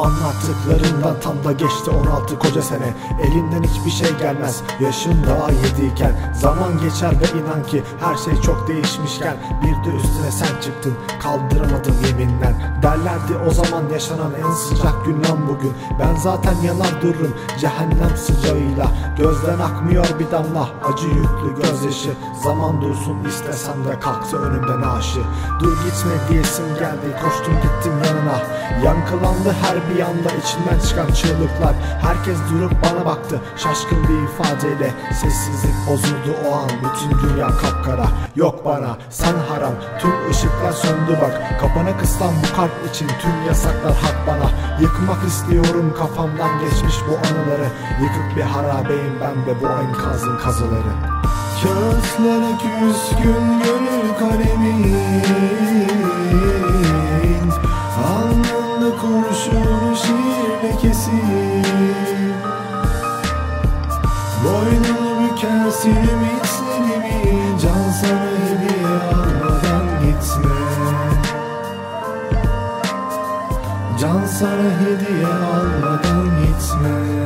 Anlattıklarından tam da geçti 16 koca sene. Elinden hiçbir şey gelmez. Yaşın daha yediyken Zaman geçer ve inan ki her şey çok değişmişken Bir de üstüne sen çıktın kaldıramadım yeminler Derlerdi o zaman yaşanan en sıcak gün lan bugün. Ben zaten yanar dururum cehennem sıcağıyla. Gözden akmıyor bir damla acı yüklü gözyaşı. Zaman dursun istesem de kalktı önümden aşı. Dur gitme diyesim geldi koştum gittim yanına Yankılandı her bir yanda içinden çıkan çığlıklar. Herkes durup bana baktı şaşkın bir ifadeyle. Sessizlik bozuldu o an bütün dünya kapkara. Yok bana sen haram tüm ışıklar söndü bak. Kapana kıslan bu kalp için tüm yasaklar hak bana. Yıkmak istiyorum kafamdan geçmiş bu anıları. Yıkık bir harabeyim ben de bu enkazın kazıları. Kağıtlara küskün gönül kalemin Bükersin ümitlerimi Can sana hediye almadan gitme. Can sana hediye almadan gitme